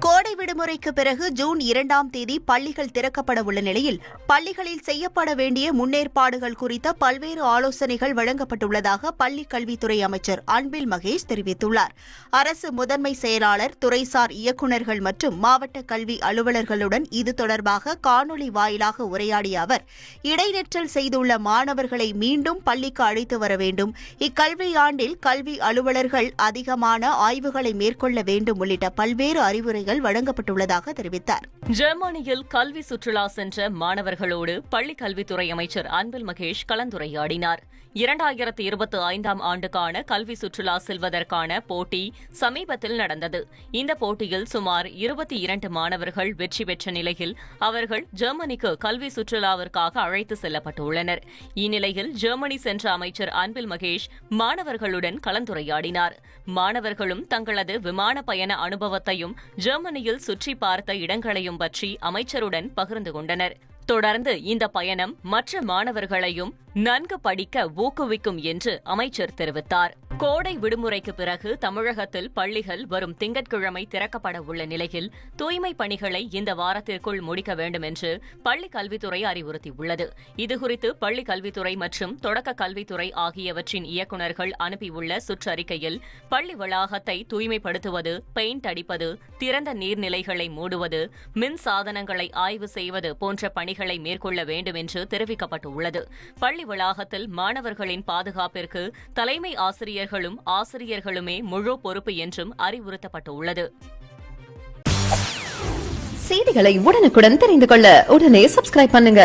con கோடை விடுமுறைக்கு பிறகு ஜூன் இரண்டாம் தேதி பள்ளிகள் திறக்கப்பட உள்ள நிலையில் பள்ளிகளில் செய்யப்பட வேண்டிய முன்னேற்பாடுகள் குறித்த பல்வேறு ஆலோசனைகள் வழங்கப்பட்டுள்ளதாக பள்ளிக் கல்வித்துறை அமைச்சர் அன்பில் மகேஷ் தெரிவித்துள்ளார். அரசு முதன்மை செயலாளர் துறைசார் இயக்குநர்கள் மற்றும் மாவட்ட கல்வி அலுவலர்களுடன் இது தொடர்பாக காணொலி வாயிலாக உரையாடிய அவர் இடைநிற்றல் செய்துள்ள மாணவர்களை மீண்டும் பள்ளிக்கு அழைத்து வர வேண்டும். இக்கல்வியாண்டில் கல்வி அலுவலர்கள் அதிகமான ஆய்வுகளை மேற்கொள்ள வேண்டும் உள்ளிட்ட பல்வேறு அறிவுரைகள் வழங்க வழங்கப்பட்டுள்ளதாக தெரிவித்தார். ஜெர்மனியில் கல்வி சுற்றுலா சென்ற மாணவர்களோடு பள்ளிக் கல்வித்துறை அமைச்சர் அன்பில் மகேஷ் கலந்துரையாடினார். இரண்டாயிரத்து இருபத்தி ஐந்தாம் ஆண்டுக்கான கல்வி சுற்றுலா செல்வதற்கான போட்டி சமீபத்தில் நடந்தது. இந்த போட்டியில் சுமார் இருபத்தி இரண்டு மாணவர்கள் வெற்றி பெற்ற நிலையில் அவர்கள் ஜெர்மனிக்கு கல்வி சுற்றுலாவிற்காக அழைத்து செல்லப்பட்டுள்ளனர். இந்நிலையில் ஜெர்மனி சென்ற அமைச்சர் அன்பில் மகேஷ் மாணவர்களுடன் கலந்துரையாடினார். மாணவர்களும் தங்களது விமான பயண அனுபவத்தையும் ஜெர்மனியில் சுற்றி பார்த்த இடங்களையும் பற்றி அமைச்சருடன் பகிர்ந்து கொண்டனர். தொடர்ந்து இந்த பயணம் மற்ற மாணவர்களையும் நன்கு படிக்க ஊக்குவிக்கும் என்று அமைச்சர் தெரிவித்தார். கோடை விடுமுறைக்கு பிறகு தமிழகத்தில் பள்ளிகள் வரும் திங்கட்கிழமை திறக்கப்பட உள்ள நிலையில் தூய்மை பணிகளை இந்த வாரத்திற்குள் முடிக்க வேண்டும் என்று பள்ளிக் கல்வித்துறை அறிவுறுத்தியுள்ளது. இதுகுறித்து பள்ளிக் கல்வித்துறை மற்றும் தொடக்க கல்வித்துறை ஆகியவற்றின் இயக்குநர்கள் அனுப்பியுள்ள சுற்றறிக்கையில் பள்ளி வளாகத்தை தூய்மைப்படுத்துவது பெயிண்ட் அடிப்பது திறந்த நீர்நிலைகளை மூடுவது மின் சாதனங்களை ஆய்வு செய்வது போன்ற பணிகளை மேற்கொள்ள வேண்டும் என்று தெரிவிக்கப்பட்டுள்ளது. பள்ளி வளாகத்தில் மாணவர்களின் பாதுகாப்பிற்கு தலைமை மாணவர்களும் ஆசிரியர்களுமே முழு பொறுப்பு என்றும் அறிவுறுத்தப்பட்டுள்ளது. செய்திகளை உடனுக்குடன் தெரிந்து கொள்ள உடனே சப்ஸ்கிரைப் பண்ணுங்க.